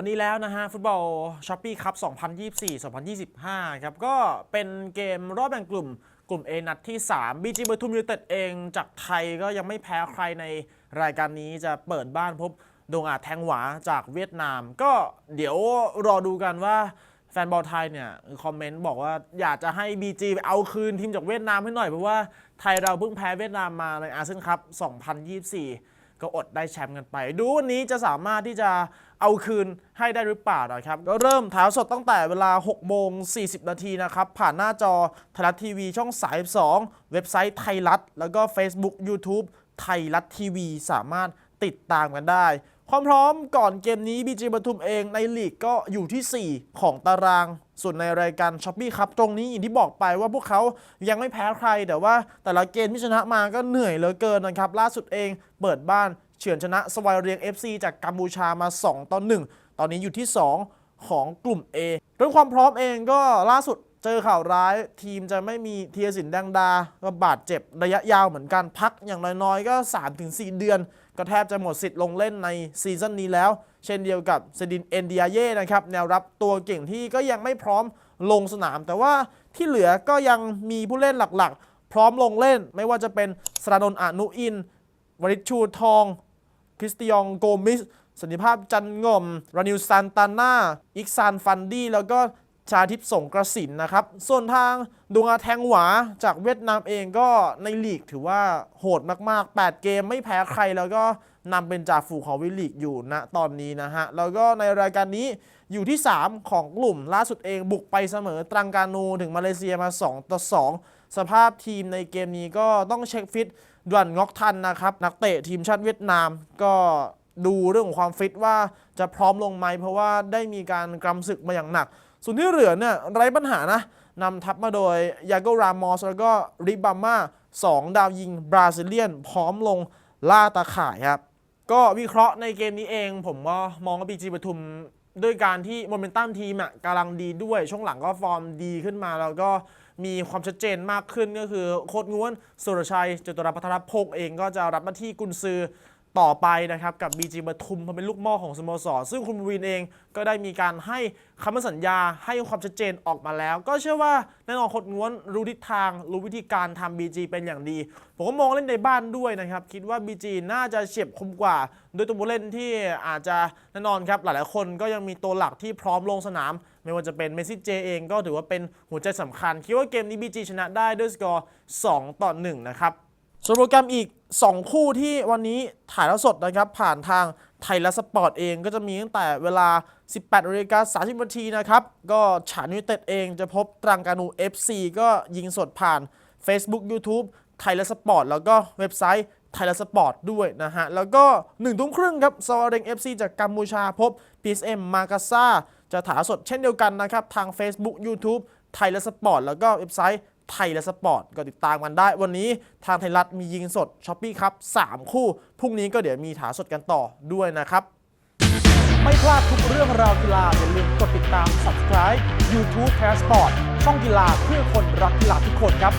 วันนี้แล้วนะฮะ ฟุตบอลช้อปปี้คัพ2024-2025 ครับ ก็เป็นเกมรอบแบ่งกลุ่มกลุ่ม A นัดที่ 3 BG เบอร์ทุมยูเต็ดเองจากไทยก็ยังไม่แพ้ใครในรายการนี้จะเปิดบ้านพบดงอาจแทงหวาจากเวียดนาม ก็เดี๋ยวรอดูกันว่าแฟนบอลไทยเนี่ยคอมเมนต์บอกว่าอยากจะให้ BG เอาคืนทีมจากเวียดนามให้หน่อยเพราะว่าไทยเราเพิ่งแพ้เวียดนามมาในอาเซียนคัพ2024 ก็อดได้แชมป์กันไป ดูวันนี้จะสามารถที่จะเอาคืนให้ได้หรือเปล่านะครับก็เริ่มถ่ายสดตั้งแต่เวลา 6 โมง 40 นาทีนะครับ ผ่านหน้าจอไทยรัฐทีวีช่อง 32 เว็บไซต์ไทยรัฐ แล้วก็ Facebook YouTube ไทยรัฐทีวีสามารถติดตามกันได้ ความพร้อมก่อนเกมนี้บีจีปทุมเองในลีกก็อยู่ที่ 4 ของตาราง ส่วนในรายการช้อปปี้ครับตรงนี้อย่างที่บอกไปว่าพวกเขายังไม่แพ้ใคร แต่ว่าแต่ละเกมที่ชนะมาก็เหนื่อยเหลือเกินนะครับ ล่าสุดเองเปิดบ้านเฉือนชนะสวายเรียง FC จากกัมพูชามา 2ต่อ1ตอนนี้อยู่ที่ 2 ของกลุ่ม A เรื่องความพร้อมเองก็ล่าสุด เจอข่าวร้ายทีมจะไม่มีเทียสินแดงดา ก็บาดเจ็บระยะยาวเหมือนกันพักอย่างน้อยๆ ก็ 3-4 เดือน ก็แทบจะหมดสิทธิ์ลงเล่นในซีซั่นนี้แล้ว เช่นเดียวกับเซดินเอนเดียเย่นะครับ แนวรับตัวเก่งที่ก็ยังไม่พร้อมลงสนาม แต่ว่าที่เหลือก็ยังมีผู้เล่นหลักๆ พร้อมลงเล่น ไม่ว่าจะเป็นสรานนอนุอินวริชชูทอง คริสติยองโกมิสสันติภาพจันง่อมรานิวซานตาน่าอิกซานฟันดี้แล้วก็ ชาทิพย์สงกระสินนะครับ ส่วนทางดวงอาแทงหวาจากเวียดนามเองก็ในลีกถือว่าโหดมาก ๆ 8 เกมไม่แพ้ใครแล้วก็นำเป็นจ่าฝูงของวิลีกอยู่ณตอนนี้นะฮะ แล้วก็ในรายการนี้อยู่ที่ 3 ของกลุ่มล่าสุดเองบุกไปเสมอตรังกานูถึงมาเลเซียมา 2 ต่อ 2 สภาพทีมในเกมนี้ก็ต้องเช็คฟิตด่วนงอกทันนะครับ นักเตะทีมชาติเวียดนามก็ดูเรื่องของความฟิตว่าจะพร้อมลงไหมเพราะว่าได้มีการกำศึกมาอย่างหนัก ส่วนที่เหลือเนี่ยไร้ปัญหานะนำทัพมาโดยยาโกรามอสแล้วก็ริบาม่าสองดาวยิงบราซิเลียน พร้อมลงล่าตาข่ายครับ ก็วิเคราะห์ในเกมนี้เอง ผมก็มองว่าบีจีปทุมด้วยการที่โมเมนตัมทีมอะกำลังดีด้วย ช่วงหลังก็ฟอร์มดีขึ้นมา แล้วก็มีความชัดเจนมากขึ้นก็คือโคดง้วนสุรชัยจตุรพัทรพงศ์เองก็จะรับหน้าที่กุนซือ ต่อไปนะครับกับ BG ปทุมเพราเป็นลูกหม้อของสโมสร ซึ่งคุณวินเองก็ได้มีการให้คำมั่นสัญญาให้ความชัดเจนออกมาแล้ว ก็เชื่อว่าแน่นอนคดง้วนรู้ทิศทาง รู้วิธีการทำ BG เป็นอย่างดี ผมก็มองเล่นในบ้านด้วยนะครับ คิดว่า BG น่าจะเฉียบคมกว่า โดยตัวผู้เล่นที่อาจจะแน่นอนครับหลายๆคนก็ยังมีตัวหลักที่พร้อมลงสนาม ไม่ว่าจะเป็นเมซี่เจเองก็ถือว่าเป็นหัวใจสำคัญ คิดว่าเกมนี้ BG ชนะได้ด้วยสกอร์ 2 ต่อ 1 นะครับ ส่วนโปรแกรมอีก 2 คู่ที่วันนี้ถ่ายแล้วสดนะครับ ผ่านทางไทยและสปอร์ตเองก็จะมีตั้งแต่เวลา 18นาฬิกา30นาทีนะครับ ก็ฉานยูเต็ดเองจะพบตรังกานู FC ก็ยิงสดผ่าน Facebook YouTube ไทยและสปอร์ตแล้วก็เว็บไซต์ไทยและสปอร์ตด้วยนะฮะ แล้วก็1ทุ่มครึ่งครับซาวาเรง FC จากกัมพูชาพบ PSM มากาซาจะถ่ายสดเช่นเดียวกันนะครับ ทาง Facebook YouTube ไทยและสปอร์ตแล้วก็เว็บไซต์ ไทยและสปอร์ตก็ติดตามกันได้ วันนี้ทางไทยรัฐมียิงสดช้อปปี้ครับ3คู่ พรุ่งนี้ก็เดี๋ยวมีถาสดกันต่อด้วยนะครับ ไม่พลาดทุกเรื่องราวกีฬาอย่าลืมกดติดตาม subscribe YouTube Passport ช่องกีฬาเพื่อคนรักกีฬาทุกคนครับ